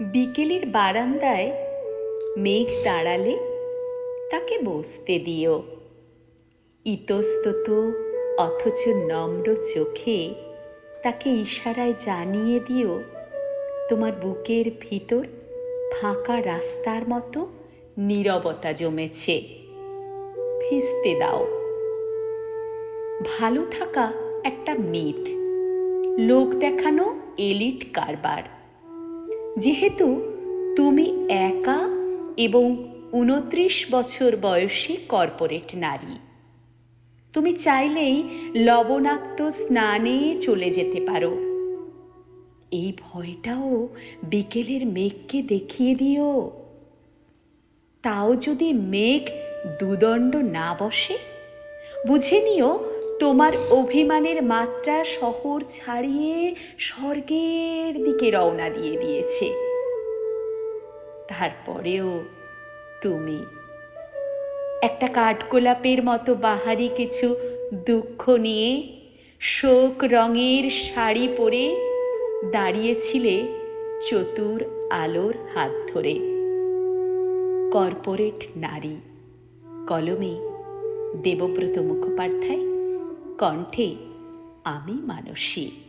বিকেলের বারান্দায় মেঘ দাঁড়ালে তাকে বসতে দিও। ইতস্তত অথচ নম্র চোখে তাকে ইশারায় জানিয়ে দিও, তোমার বুকের ভিতর ফাঁকা রাস্তার মতো নীরবতা জমেছে। ভিজতে দাও। ভালো থাকা একটা মিথ। লোক দেখানো এলিট কারবার। যেহেতু তুমি একা এবং উনত্রিশ বছর বয়সী কর্পোরেট নারী, তুমি চাইলেই লবণাক্ত স্নানে চলে যেতে পারো। এই ভয়টাও বিকেলের মেঘকে দেখিয়ে দিও। তাও যদি মেঘ দুদণ্ড না বসে, বুঝে নিও তোমার অভিমানের মাত্রা শহর ছাড়িয়ে স্বর্গের দিকে রওনা দিয়ে দিয়েছে। তারপরেও তুমি একটা কাঠগোলাপের মতো বাহারি কিছু দুঃখ নিয়ে শোক রঙের শাড়ি পরে দাঁড়িয়েছিলে চতুর আলোর হাত ধরে। কর্পোরেট নারী, কলমে দেবব্রত মুখোপাধ্যায়। কণ্ঠে আমি মানসী।